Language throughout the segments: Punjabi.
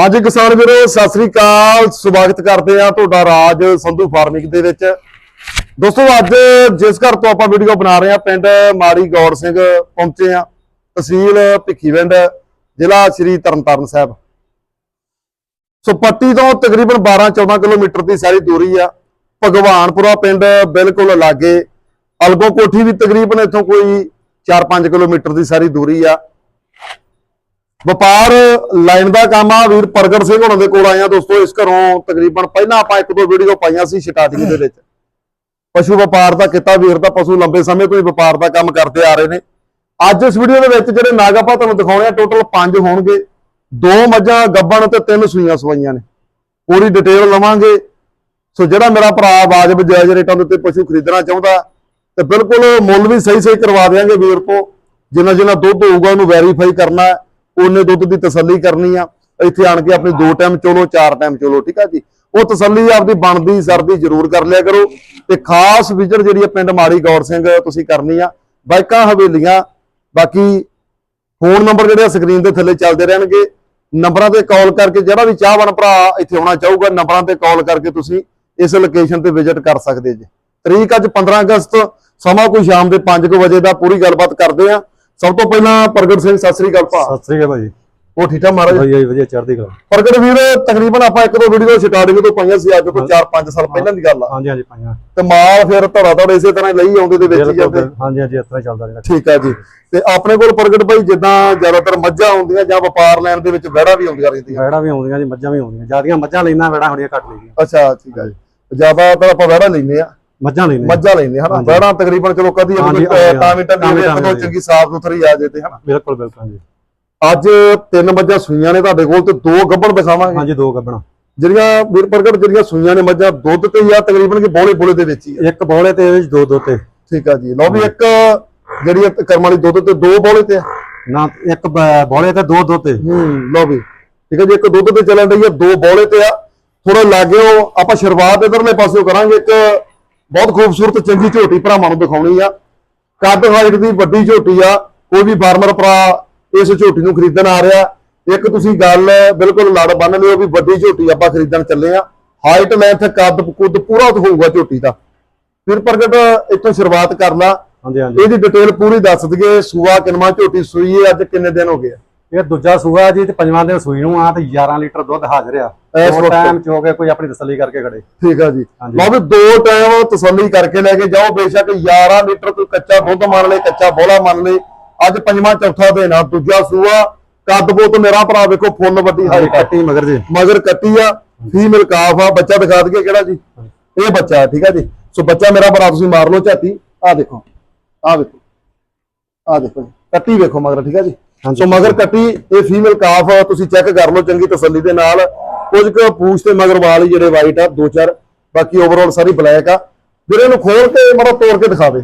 ਹਾਂਜੀ ਕਿਸਾਨ ਵੀਰੋ, ਸਤਿ ਸ੍ਰੀ ਅਕਾਲ। ਸਵਾਗਤ ਕਰਦੇ ਆ ਤੁਹਾਡਾ ਰਾਜ ਸੰਧੂ ਫਾਰਮਿੰਗ ਦੇ ਵਿੱਚ। ਦੋਸਤੋ, ਅੱਜ ਜਿਸ ਘਰ ਤੋਂ ਆਪਾਂ ਵੀਡੀਓ ਬਣਾ ਰਹੇ ਆ ਪਿੰਡ ਮਾੜੀ ਗੌਰ ਸਿੰਘ ਪਹੁੰਚੇ ਆ ਤਹਿਸੀਲ ਭਿੱਖੀਵਿੰਡ ਜ਼ਿਲ੍ਹਾ ਸ੍ਰੀ ਤਰਨਤਾਰਨ ਸਾਹਿਬ। ਸੋ ਪੱਟੀ ਤੋਂ ਤਕਰੀਬਨ 12-14 ਕਿਲੋਮੀਟਰ ਦੀ ਸਾਰੀ ਦੂਰੀ ਆ। ਭਗਵਾਨਪੁਰਾ ਪਿੰਡ ਬਿਲਕੁਲ ਲਾਗੇ। ਅਲਗੋ ਕੋਠੀ ਵੀ ਤਕਰੀਬਨ ਇੱਥੋਂ ਕੋਈ 4-5 ਕਿਲੋਮੀਟਰ ਦੀ ਸਾਰੀ ਦੂਰੀ ਆ। ਵਪਾਰ ਲਾਈਨ ਦਾ ਕੰਮ ਆ, ਵੀਰ ਪ੍ਰਗਟ ਸਿੰਘ ਹੁਣਾਂ ਦੇ ਕੋਲ ਆਇਆ ਦੋਸਤੋ, ਇਸ ਘਰੋਂ ਤਕਰੀਬਨ ਪਹਿਲਾਂ ਆਪਾਂ ਇੱਕ ਦੋ ਵੀਡੀਓ ਪਾਈਆਂ ਸੀ ਸਟਾਰਟਿੰਗ ਦੇ ਵਿੱਚ। ਪਸ਼ੂ ਵਪਾਰ ਦਾ ਕੀਤਾ ਵੀਰ ਦਾ, ਪਸ਼ੂ ਲੰਬੇ ਸਮੇਂ ਤੋਂ ਹੀ ਵਪਾਰ ਦਾ ਕੰਮ ਕਰਦੇ ਆ ਰਹੇ ਨੇ। ਅੱਜ ਇਸ ਵੀਡੀਓ ਦੇ ਵਿੱਚ ਜਿਹੜੇ ਨਾਗ ਆਪਾਂ ਤੁਹਾਨੂੰ ਦਿਖਾਉਣੇ ਆ ਟੋਟਲ 5 ਹੋਣਗੇ। ਦੋ ਮੱਝਾਂ, ਗੱਬਣ ਤੇ ਤਿੰਨ ਸੂਈਆਂ ਸਵਾਈਆਂ ਨੇ। ਪੂਰੀ ਡਿਟੇਲ ਲਵਾਂਗੇ। ਸੋ ਜਿਹੜਾ ਮੇਰਾ ਭਰਾ ਵਾਜਬ ਜਾਇਜ਼ ਰੇਟਾਂ ਦੇ ਉੱਤੇ ਪਸ਼ੂ ਖਰੀਦਣਾ ਚਾਹੁੰਦਾ, ਤੇ ਬਿਲਕੁਲ ਮੁੱਲ ਵੀ ਸਹੀ ਸਹੀ ਕਰਵਾ ਦੇਵਾਂਗੇ ਵੀਰ ਤੋਂ। ਜਿੰਨਾ ਜਿੰਨਾ ਦੁੱਧ ਹੋਊਗਾ ਉਹਨੂੰ ਵੈਰੀਫਾਈ ਕਰਨਾ। ਹੈ ਉਹਨੇ ਦੁੱਧ ਦੀ ਤਸੱਲੀ ਕਰਨੀ ਆ, ਇੱਥੇ ਆਣ ਕੇ ਆਪਣੀ ਦੋ ਟਾਈਮ ਚੋਲੋ, ਚਾਰ ਟਾਈਮ ਚੋਲੋ, ਠੀਕ ਆ ਜੀ? ਉਹ ਤਸੱਲੀ ਆਪਦੀ ਬਣਦੀ, ਸਰਦੀ ਜ਼ਰੂਰ ਕਰ ਲਿਆ ਕਰੋ। ਤੇ ਖਾਸ ਵਿਜ਼ਿਟ ਜਿਹੜੀ ਆ ਪਿੰਡ ਮਾੜੀ ਗੌਰ ਸਿੰਘ ਤੁਸੀਂ ਕਰਨੀ ਆ, ਬਾਈਕਾਂ, ਹਵੇਲੀਆਂ, ਬਾਕੀ ਫੋਨ ਨੰਬਰ ਜਿਹੜੇ ਆ ਸਕਰੀਨ ਦੇ ਥੱਲੇ ਚੱਲਦੇ ਰਹਿਣਗੇ। ਨੰਬਰਾਂ ਤੇ ਕਾਲ ਕਰਕੇ ਜਿਹੜਾ ਵੀ ਚਾਹਵਾਨ ਭਰਾ ਇੱਥੇ ਆਉਣਾ ਚਾਹੂਗਾ, ਨੰਬਰਾਂ ਤੇ ਕਾਲ ਕਰਕੇ ਤੁਸੀਂ ਇਸ ਲੋਕੇਸ਼ਨ ਤੇ ਵਿਜ਼ਿਟ ਕਰ ਸਕਦੇ ਜੀ। ਤਰੀਕ ਅੱਜ 15 ਅਗਸਤ, ਸਮਾਂ ਕੋਈ ਸ਼ਾਮ ਦੇ 5:00 ਵਜੇ ਦਾ ਪੂਰੀ ਗੱਲਬਾਤ ਕਰਦੇ ਆ। ਸਭ ਤੋਂ ਪਹਿਲਾਂ ਪ੍ਰਗਟ ਸਿੰਘ ਸਤਿ ਸ੍ਰੀ ਅਕਾਲ ਭਾ। ਸਤਿ ਸ੍ਰੀ ਅਕਾਲ ਭਾਜੀ। ਉਹ ਠੀਕ ਠਾਕ ਮਹਾਰਾਜ? ਵਧੀਆ ਜੀ ਵਧੀਆ ਚੜ੍ਹਦੀ ਕਲਾ। ਪ੍ਰਗਟ ਵੀਰ ਤਕਰੀਬਨ ਆਪਾਂ ਇੱਕ ਦੋ ਵੀਡੀਓ ਸਟਾਰਟਿੰਗ ਤੋਂ ਪਾਈਆਂ ਸੀ ਅੱਜ ਤੋਂ 4-5 ਸਾਲ ਪਹਿਲਾਂ ਦੀ ਗੱਲ ਆ। ਹਾਂਜੀ ਹਾਂਜੀ ਪਾਈਆਂ। ਤੇ ਮਾਲ ਫਿਰ ਧੜਾ ਧੜ ਇਸੇ ਤਰ੍ਹਾਂ ਲਈ ਆਉਂਦੇ ਦੇ ਵਿੱਚ ਜਾਂਦੇ। ਹਾਂਜੀ ਹਾਂਜੀ ਇਸ ਤਰ੍ਹਾਂ ਚੱਲਦਾ ਰਿਹਾ। ਠੀਕ ਆ ਜੀ। ਤੇ ਆਪਣੇ ਕੋਲ ਪ੍ਰਗਟ ਭਾਈ ਜਿੱਦਾਂ ਜ਼ਿਆਦਾਤਰ ਮੱਝਾਂ ਆਉਂਦੀਆਂ ਜਾਂ ਵਪਾਰ ਲੈਣ ਦੇ ਵਿੱਚ ਵਹਿੜਾ ਵੀ ਆਉਂਦੀਆਂ ਰਹਿੰਦੀਆਂ। ਵੈੜਾ ਵੀ ਆਉਂਦੀਆਂ ਜੀ ਮੱਝਾਂ ਵੀ ਆਉਂਦੀਆਂ। ਜਿਆਦੀਆਂ ਮੱਝਾਂ ਲੈਣਾ ਵੈੜਾ ਹੁਣੀਆਂ ਘੱਟ ਲਈਆਂ। ਅੱਛਾ ਠੀਕ ਆ ਜੀ। ਜ਼ਿਆਦਾਤਰ ਆਪਾਂ ਵਹਿੜਾ ਲੈਂਦੇ ਆ। ਮੱਝਾਂ ਲੈਣੇ ਮੱਝਾਂ ਲੈਂਦੇ ਹਨਾ? ਵਹਿੜਾ ਤਕਰੀਬਨ ਚਲੋ ਕਦੀ ਤਾਂ ਦੀ ਤਾਂ ਦੀ। ਚੰਗੀ ਸਾਫ਼ ਸੁਥਰੀ ਆ ਜੇ ਤੇ ਹਨਾ? ਬਿਲਕੁਲ ਬਿਲਕੁਲ ਹਾਂਜੀ। ਅੱਜ ਤਿੰਨ ਮੱਝਾਂ ਸੂਈਆਂ ਨੇ ਤੁਹਾਡੇ ਕੋਲ ਤੇ ਦੋ ਗੱਭਣ ਦਿਖਾਵਾਂਗੇ ਹਾਂਜੀ ਦੋ ਗੱਬਣਾ ਜਿਹੜੀਆਂ ਵੀਰ ਪ੍ਰਗਟ ਜਿਹੜੀਆਂ ਸੂਈਆਂ ਨੇ ਮੱਝਾਂ ਦੁੱਧ ਤੇ ਆ ਤਕਰੀਬਨ ਕਿ ਬੋਲੇ ਬੋਲੇ ਦੇ ਵਿੱਚ ਹੀ ਆ। ਇੱਕ ਬੋਲੇ ਤੇ ਵਿੱਚ ਦੋ ਦੋ ਤੇ। ਠੀਕ ਆ ਜੀ। ਲਓ ਵੀ ਇੱਕ ਜਿਹੜੀ ਕਰਮ ਵਾਲੀ ਦੁੱਧ ਤੇ ਦੋ ਬੋਲੇ ਤੇ ਆ। ਨਾ ਇੱਕ ਬੋਲੇ ਤੇ ਦੋ ਦੋ ਤੇ। ਹੂੰ ਲਓ ਵੀ। ਠੀਕ ਹੈ ਜੀ ਇੱਕ ਦੁੱਧ ਤੇ ਚੱਲਣ ਰਹੀ ਹੈ ਦੋ ਬੋਲੇ ਤੇ ਆ। ਥੋੜਾ ਲਾਗਿਓ ਆਪਾਂ ਸ਼ੁਰੂਆਤ ਇਧਰਲੇ ਪਾਸਿਓਂ ਕਰਾਂਗੇ ਇੱਕ ਬਹੁਤ ਖੂਬਸੂਰਤ ਚੰਗੀ ਝੋਟੀ ਭਰਾਵਾਂ ਨੂੰ ਦਿਖਾਉਣੀ ਆ। ਕੱਦ ਹਾਈਟ ਦੀ ਵੱਡੀ ਝੋਟੀ ਆ ਕੋਈ ਵੀ ਫਾਰਮਰ ਭਰਾ ਇਸ ਝੋਟੀ ਨੂੰ ਖਰੀਦਣ ਆ ਰਿਹਾ। ਇੱਕ ਤੁਸੀਂ ਗੱਲ ਬਿਲਕੁਲ ਲੜ ਬੰਨ ਲਿਓ ਵੀ ਵੱਡੀ ਝੋਟੀ ਆਪਾਂ ਖਰੀਦਣ ਚੱਲੇ ਆ। ਹਾਈਟ ਲੈਂਥ ਕੱਦ ਕੁੱਦ ਪੂਰਾ ਹੋਊਗਾ ਝੋਟੀ ਦਾ। ਫਿਰ ਪ੍ਰਗਟ ਇੱਥੋਂ ਸ਼ੁਰੂਆਤ ਕਰ ਲਾ ਹਾਂਜੀ ਹਾਂਜੀ। ਇਹਦੀ ਡਿਟੇਲ ਪੂਰੀ ਦੱਸ ਦਈਏ। ਸੂਆ ਕਿਨਵਾ ਝੋਟੀ ਸੂਈ ਹੈ ਅੱਜ ਕਿੰਨੇ ਦਿਨ ਹੋ ਗਏ ਆ? ਇਹ ਦੂਜਾ ਸੂਆ ਜੀ ਤੇ ਪੰਜਵਾਂ ਦਿਨ ਸੂਈ ਨੂੰ ਆ ਤੇ 11 ਲੀਟਰ ਦੁੱਧ ਹਾਜ਼ਰ ਆ। ਇਸ ਵਕਤ। ਟਾਈਮ ਚੋ ਕੇ ਕੋਈ ਆਪਣੀ ਤਸੱਲੀ ਕਰਕੇ ਖੜੇ। ਠੀਕ ਆ ਜੀ। ਲਓ ਵੀ ਦੋ ਟਾਈਮ ਤਸੱਲੀ ਕਰਕੇ ਲੈ ਕੇ ਜਾਓ ਬੇਸ਼ੱਕ 11 ਲੀਟਰ ਕੋਈ ਕੱਚਾ ਦੁੱਧ ਮੰਨ ਲੈ ਕੱਚਾ ਬੋਲਾ ਮੰਨ ਲੈ ਅੱਜ ਪੰਜਵਾਂ ਚੌਥਾ ਦਿਨ ਆ ਦੂਜਾ ਸੂਆ ਕੱਦ ਬੋਤ ਮੇਰਾ ਭਰਾ ਵੇਖੋ ਫੁੱਲ ਵੱਡੀ ਹਾਈਟ ਆ। ਕੱਟੀ ਮਗਰ ਜੀ। ਮਗਰ ਕੱਟੀ ਆ ਫੀਮੇਲ ਕਾਫ ਆ ਬੱਚਾ ਦਿਖਾ ਦਈਏ ਕਿਹੜਾ ਜੀ। ਇਹ ਬੱਚਾ ਠੀਕ ਆ ਜੀ। ਸੋ ਬੱਚਾ ਮੇਰਾ ਭਰਾ ਤੁਸੀਂ ਮਾਰ ਲਓ ਝਾਤੀ। ਆ ਦੇਖੋ ਆ ਵੇਖੋ ਆ ਦੇਖੋ ਜੀ। ਕੱਟੀ ਵੇਖੋ ਮਗਰ ਠੀਕ ਆ ਜੀ। ਸੋ ਮਗਰ ਕੱਟੀ ਇਹ ਫੀਮੇਲ ਕਾਫ ਤੁਸੀਂ ਚੈੱਕ ਕਰ ਲਓ ਚੰਗੀ ਤਸੱਲੀ ਦੇ ਨਾਲ। ਕੁਝ ਕੁ ਪੂਛ ਤੇ ਮਗਰ ਵਾਲ ਜਿਹੜੇ ਵਾਈਟ ਆ ਦੋ ਚਾਰ। ਬਾਕੀ ਓਵਰਆਲ ਸਾਰੀ ਬਲੈਕ ਆ। ਵੀਰੇ ਨੂੰ ਖੋਲ ਕੇ ਮੜਾ ਤੋੜ ਕੇ ਦਿਖਾਵੇ।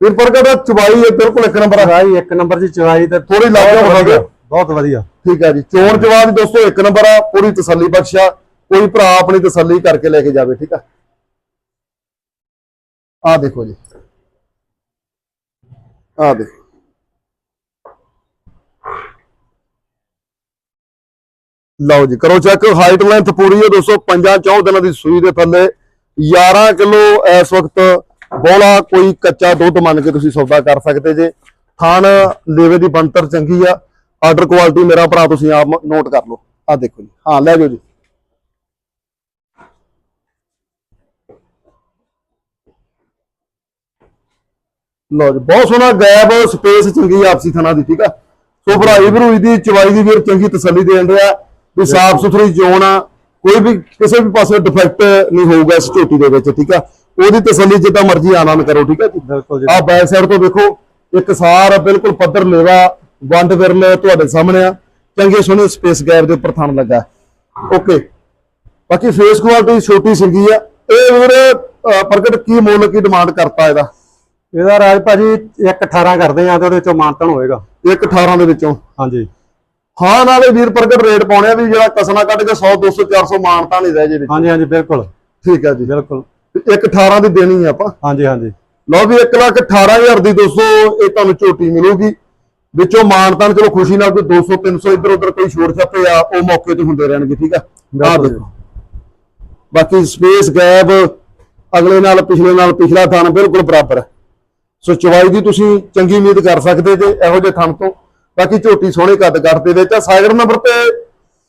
ਫਿਰ ਪ੍ਰਗਟ ਚੁਬਾਈ ਇਹ ਬਿਲਕੁਲ ਇੱਕ ਨੰਬਰ ਆ। ਚਵਾਈ ਇੱਕ ਨੰਬਰ ਦੀ ਚਵਾਈ ਤੇ ਥੋੜੀ ਲੱਗ ਵਧੀਆ ਬਹੁਤ ਵਧੀਆ। ਠੀਕ ਆ ਜੀ। ਚੋਣ ਜਵਾਬ ਦੋਸਤੋ ਇੱਕ ਨੰਬਰ ਆ ਪੂਰੀ ਤਸੱਲੀ ਬਖਸ਼ਾ ਕੋਈ ਭਰਾ ਆਪਣੀ ਤਸੱਲੀ ਕਰਕੇ ਲੈ ਕੇ ਜਾਵੇ ਠੀਕ ਆ? ਆ ਦੇਖੋ ਜੀ। ਆ ਦੇਖੋ। ਲਓ ਜੀ, ਕਰੋ ਚੈੱਕ ਹਾਈਟ ਲੈਂਥ ਪੂਰੀ ਹੈ ਦੋਸਤੋ, ਪੰਜਾਂ ਚੌਂ ਦਿਨਾਂ ਦੀ ਸੂਈ ਦੇ ਥੱਲੇ 11 ਕਿਲੋ ਇਸ ਵਕਤ ਬੋਲਾ, ਕੋਈ ਕੱਚਾ ਦੁੱਧ ਮੰਨ ਕੇ ਤੁਸੀਂ ਸੌਦਾ ਕਰ ਸਕਦੇ ਜੇ। ਥਾਣ ਲੇਵੇ ਦੀ ਬੰਤਰ ਚੰਗੀ ਆ ਆਰਡਰ ਕੁਆਲਿਟੀ ਮੇਰਾ ਭਰਾ ਤੁਸੀਂ ਆਪ ਨੋਟ ਕਰ ਲਓ। ਆ ਦੇਖੋ ਜੀ, ਹਾਂ, ਲੈ ਜਾਓ ਜੀ। ਲਓ ਜੀ, ਬਹੁਤ ਸੋਹਣਾ ਗੈਪ ਸਪੇਸ ਚੰਗੀ ਆ ਆਪਸੀ ਥਣਾ ਦੀ, ਠੀਕ ਆ? ਸੋ ਭਰਾਈ ਭਰੂਈ ਦੀ, ਚਵਾਈ ਦੀ ਵੀਰ ਚੰਗੀ ਤਸੱਲੀ ਦੇਣ ਰਿਹਾ। ਵੀ ਸਾਫ਼ ਸੁਥਰੀ ਚੋਣ ਆ ਕੋਈ ਵੀ ਕਿਸੇ ਵੀ ਪਾਸੇ ਡਿਫੈਕਟ ਨਹੀਂ ਹੋਊਗਾ ਇਸ ਝੋਟੀ ਦੇ ਵਿੱਚ ਠੀਕ ਆ? ਉਹਦੀ ਤਸੱਲੀ ਜਿੱਦਾਂ ਮਰਜ਼ੀ ਆਨੰਦ ਕਰੋ ਠੀਕ ਆ ਜੀ? ਬਿਲਕੁਲ ਜੀ। ਆ ਬੈਕ ਸਾਈਡ ਤੋਂ ਦੇਖੋ ਇੱਕ ਸਾਰ ਬਿਲਕੁਲ ਪੱਧਰ ਲੇਵਾ ਵੰਡ ਵਿਰਲ ਤੁਹਾਡੇ ਸਾਹਮਣੇ ਆ। ਚੰਗੇ ਸੋਹਣੇ ਸਪੇਸ ਗੈਪ ਦੇ ਉੱਪਰ ਥਣ ਲੱਗਾ। ਓਕੇ ਬਾਕੀ ਫੇਸ ਕੁਆਲਿਟੀ ਛੋਟੀ ਸਿੰਗੀ ਆ। ਇਹ ਵੀਰੇ ਪ੍ਰਗਟ ਕੀ ਮੁੱਲ ਕੀ ਡਿਮਾਂਡ ਕਰਤਾ ਇਹਦਾ? ਇਹਦਾ ਰਾਜ ਭਾਜੀ 1.18 ਕਰਦੇ ਆ ਤੇ ਉਹਦੇ ਚੋਂ ਮਾਨਤਨ ਹੋਏਗਾ। 1.18 ਦੇ ਵਿੱਚੋਂ। ਹਾਂਜੀ। ਹਾਂ ਨਾਲੇ ਵੀਰ ਪ੍ਰਗਟ ਰੇਟ ਪਾਉਣੇ ਆ ਵੀ ਜਿਹੜਾ ਕਸਨਾ ਕੱਢ ਕੇ 100 200 400 ਮਾਨਤਾ ਨਹੀਂ ਰਹਿ ਜੇ ਵਿੱਚ। ਹਾਂਜੀ ਹਾਂਜੀ ਬਿਲਕੁਲ। ਠੀਕ ਹੈ ਜੀ। ਬਿਲਕੁਲ। 1.18 ਦੀ ਦੇਣੀ ਆ ਆਪਾਂ। ਹਾਂਜੀ ਹਾਂਜੀ। ਲਓ ਵੀ 1 ਲੱਖ 18000 ਦੀ ਦੋਸਤੋ ਇਹ ਤੁਹਾਨੂੰ ਝੋਟੀ ਮਿਲੂਗੀ। ਵਿੱਚੋਂ ਮਾਨਤਾਨ ਚਲੋ ਖੁਸ਼ੀ ਨਾਲ ਕੋਈ 200 300 ਇੱਧਰ ਉੱਧਰ ਕੋਈ ਛੋੜ ਛਾਪੇ ਆ ਉਹ ਮੌਕੇ ਤੇ ਹੁੰਦੇ ਰਹਿਣਗੇ ਠੀਕ ਆ? ਆ ਦੇਖੋ। ਬਾਕੀ ਸਪੇਸ ਗੈਪ ਅਗਲੇ ਨਾਲ ਪਿਛਲੇ ਨਾਲ ਪਿਛਲਾ ਥਣ ਬਿਲਕੁਲ ਬਰਾਬਰ ਸੋ ਚਵਾਈ ਦੀ ਤੁਸੀਂ ਚੰਗੀ ਉਮੀਦ ਕਰ ਸਕਦੇ ਜੇ ਇਹੋ ਜਿਹੇ ਥਣ ਤੋਂ ਬਾਕੀ ਝੋਟੀ ਸੋਹਣੇ ਕੱਦ ਕੱਟ ਦੇ ਵਿੱਚ ਆ ਸਾਈਡ ਨੰਬਰ ਤੇ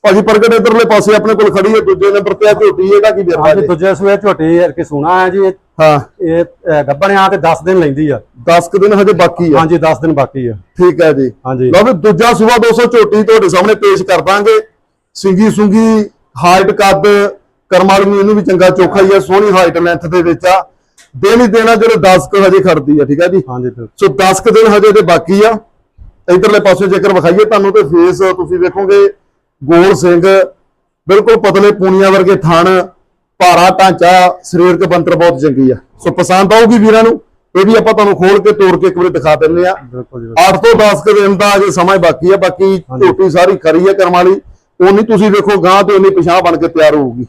ਭਾਜੀ ਪ੍ਰਗਟ ਇਧਰਲੇ ਪਾਸੇ ਆਪਣੇ ਕੋਲ ਖੜੀ ਹੈ ਦੂਜੇ ਨੰਬਰ ਤੇ ਆ ਝੋਟੀ ਇਹਦਾ ਕੀ ਵਿਰਵਾ ਜੀ? ਦੂਜੇ ਸੂਏ ਝੋਟੀ ਕਿ ਸੋਨਾ ਹੈ ਜੀ ਹਾਂ। ਇਹ ਅਹ, ਗੱਭਣਿਆਂ ਤੇ 10 ਦਿਨ ਲੈਂਦੀ ਆ। 10 ਕੁ ਦਿਨ ਹਜੇ ਬਾਕੀ ਆ। ਹਾਂਜੀ 10 ਦਿਨ ਬਾਕੀ ਆ। ਠੀਕ ਹੈ ਜੀ। ਹਾਂਜੀ। ਲਓ ਵੀ ਦੂਜਾ ਸੂਆ 200 ਝੋਟੀ ਤੁਹਾਡੇ ਸਾਹਮਣੇ ਪੇਸ਼ ਕਰ ਦਾਂਗੇ। ਸਿੰਗੀ ਸੁੰਗੀ ਹਾਈਟ ਕੱਦ ਕਰਮ ਵਾਲੀ ਨੂੰ ਇਹਨੂੰ ਵੀ ਚੰਗਾ ਚੋਖਾ ਹੀ ਆ ਸੋਹਣੀ ਹਾਈਟ ਲੈਂਥ ਦੇ ਵਿੱਚ ਆ। ਦਿਨ ਹੀ ਦੇਣਾ ਜਦੋਂ 10 ਕੁ ਹਜੇ ਖੜਦੀ ਆ ਠੀਕ ਹੈ ਜੀ? ਹਾਂਜੀ। ਸੋ 10 ਕੁ ਦਿਨ ਹਜੇ ਦੇ ਬਾਕੀ ਆ। ਇਧਰਲੇ ਪਾਸੇ ਜੇਕਰ ਵਿਖਾਈਏ ਤੁਹਾਨੂੰ ਤੇ ਫੇਸ ਤੁਸੀਂ ਵੇਖੋਗੇ ਗੋਲ ਸਿੰਘ ਬਿਲਕੁਲ ਪਤਲੇ ਪੂਨੀਆਂ ਵਰਗੇ ਥਣ ਭਾਰਾ ਢਾਂਚਾ ਸਰੀਰਕ ਬੰਤਰ ਬਹੁਤ ਚੰਗੀ ਆ। ਸੋ ਪਸੰਦ ਆਊਗੀ ਵੀਰਾਂ ਨੂੰ ਇਹ ਵੀ ਆਪਾਂ ਤੁਹਾਨੂੰ ਖੋਲ ਕੇ ਤੋੜ ਕੇ ਇੱਕ ਵਾਰੀ ਦਿਖਾ ਦਿੰਦੇ ਆ ਬਿਲਕੁਲ ਜੀ 8 ਤੋਂ 10 ਕੁ ਦਿਨ ਦਾ ਅਜੇ ਸਮਾਂ ਬਾਕੀ ਆ ਬਾਕੀ। ਝੋਟੀ ਸਾਰੀ ਖਰੀ ਹੈ ਕਰਮ ਵਾਲੀ। ਉਨੀ ਤੁਸੀਂ ਵੇਖੋ ਗਾਂ ਤੇ ਉਨੀ ਪਿਛਾਂ ਬਣ ਕੇ ਤਿਆਰ ਹੋਊਗੀ।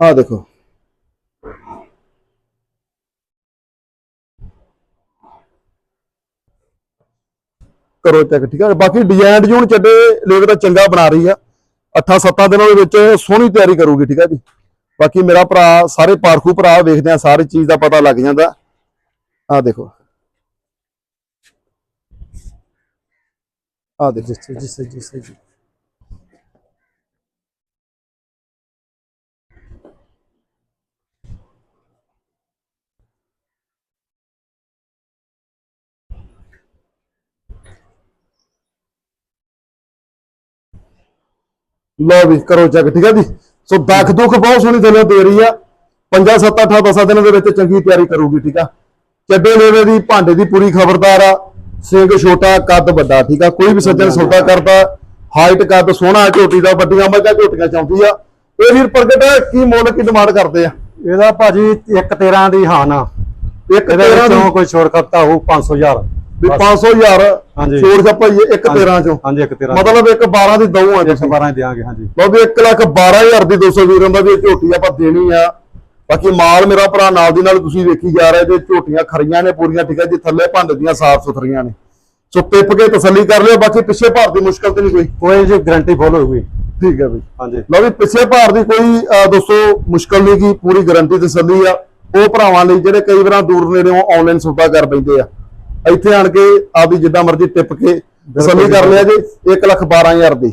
ਆ ਦੇਖੋ। ਕਰੋ ਚੈੱਕ ਠੀਕ ਹੈ ਬਾਕੀ ਡਿਜ਼ਾਈਨ ਜੂਨ ਚੱਡੇ ਲੇਵ ਦਾ ਚੰਗਾ ਬਣਾ ਰਹੀ ਆ। ਅੱਠਾਂ ਸੱਤਾਂ ਦਿਨਾਂ ਦੇ ਵਿੱਚ ਸੋਹਣੀ ਤਿਆਰੀ ਕਰੂਗੀ, ਠੀਕ ਆ ਜੀ? ਬਾਕੀ ਮੇਰਾ ਭਰਾ, ਸਾਰੇ ਪਾਰਖੂ ਭਰਾ ਵੇਖਦੇ ਆ, ਸਾਰੀ ਚੀਜ਼ ਦਾ ਪਤਾ ਲੱਗ ਜਾਂਦਾ। ਆ ਦੇਖੋ। ਆ ਦੇਖੋ ਜੀ ਜੀ ਜੀ ਜੀ ਜੀ ਲਓ ਵੀ ਕਰੋ ਚੈੱਕ ਠੀਕ ਹੈ ਜੀ? ਸੋ ਦੱਖ ਦੁੱਖ ਬਹੁਤ ਸੋਹਣੀ ਥੱਲੇ ਦੇ ਰਹੀ ਆ। 5 7 8 10 ਦਿਨਾਂ ਦੇ ਵਿੱਚ ਚੰਗੀ ਤਿਆਰੀ ਕਰੂਗੀ ਠੀਕ ਆ? ਚੱਡੇ ਲੇਵੇ ਦੀ ਭਾਂਡੇ ਦੀ ਪੂਰੀ ਖਬਰਦਾਰ ਆ। ਸਿੰਘ ਛੋਟਾ ਕੱਦ ਵੱਡਾ ਠੀਕ ਆ? ਕੋਈ ਵੀ ਸੱਜਣ ਸੌਦਾ ਕਰਦਾ ਹਾਈਟ ਕੱਦ ਸੋਹਣਾ ਝੋਟੀ ਦਾ ਵੱਡੀਆਂ ਮੱਝਾਂ ਝੋਟੀਆਂ ਚਾਉਂਦੀ ਆ। ਇਹ ਵੀਰ ਪ੍ਰਗਟ ਕੀ ਮੁੱਲ ਕੀ ਡਿਮਾਂਡ ਕਰਦੇ ਆ? ਇਹਦਾ ਭਾਜੀ 1 13 ਦੀ ਹਾਂ ਨਾ ਇੱਕ ਇਹਦੇ 13 ਵਿੱਚੋਂ ਦੀ? ਕੋਈ ਛੋੜ ਖਰਚਾ ਹੋਊ 500000 ਵੀ 500 ਹਜ਼ਾਰ ਹਾਂਜੀ। ਛੋੜ ਛਾਪਾ ਹੀ ਇੱਕ 13 ਚੋਂ। ਹਾਂਜੀ 1 13 ਮਤਲਬ ਇੱਕ 12 ਦੀ ਦਊ ਆ ਤੁਸੀਂ। 12 ਦਿਆਂਗੇ ਹਾਂਜੀ। ਲਓ ਵੀ 1 ਲੱਖ 12000 ਦੀ 200 ਵੀਰਾਂ ਦਾ ਵੀ ਝੋਟੀ ਆਪਾਂ ਦੇਣੀ ਆ। ਬਾਕੀ ਮਾਲ ਮੇਰਾ ਭਰਾ ਨਾਲ ਦੀ ਨਾਲ ਤੁਸੀਂ ਵੇਖੀ ਜਾ ਰਹੇ ਜੇ ਝੋਟੀਆਂ ਖਰੀਆਂ ਨੇ ਪੂਰੀਆਂ ਠੀਕ ਹੈ ਜੀ ਥੱਲੇ ਭੰਡ ਦੀਆਂ ਸਾਫ਼ ਸੁਥਰੀਆਂ ਨੇ। ਸੋ ਟਿਪ ਕੇ ਤਸੱਲੀ ਕਰ ਲਿਓ ਬਾਕੀ ਪਿੱਛੇ ਭਾਰ ਦੀ ਮੁਸ਼ਕਲ ਤੇ ਨਹੀਂ ਕੋਈ। ਕੋਈ ਜੀ ਗਾਰੰਟੀ ਫੁੱਲ ਹੋਊਗੀ। ਠੀਕ ਹੈ ਬਈ। ਹਾਂਜੀ। ਲਓ ਵੀ ਪਿੱਛੇ ਭਾਰ ਦੀ ਕੋਈ ਦੋਸਤੋ ਮੁਸ਼ਕਲ ਨਹੀਂ ਕੀ ਪੂਰੀ ਗਾਰੰਟੀ ਤਸੱਲੀ ਆ। ਉਹ ਭਰਾਵਾਂ ਲਈ ਜਿਹੜੇ ਕਈ ਵਾਰਾਂ ਦੂਰ ਨੇੜੇੋਂ ਆਨਲਾਈਨ ਸੌਦਾ ਕਰ ਬੈਂਦੇ ਆ। ਇੱਥੇ ਆਣ ਕੇ ਆਪਦੀ ਜਿੱਦਾਂ ਮਰਜ਼ੀ ਟਿਪ ਕੇ ਤਸੱਲੀ ਕਰ ਲਿਆ ਜੀ 1 ਲੱਖ 12000 ਦੀ।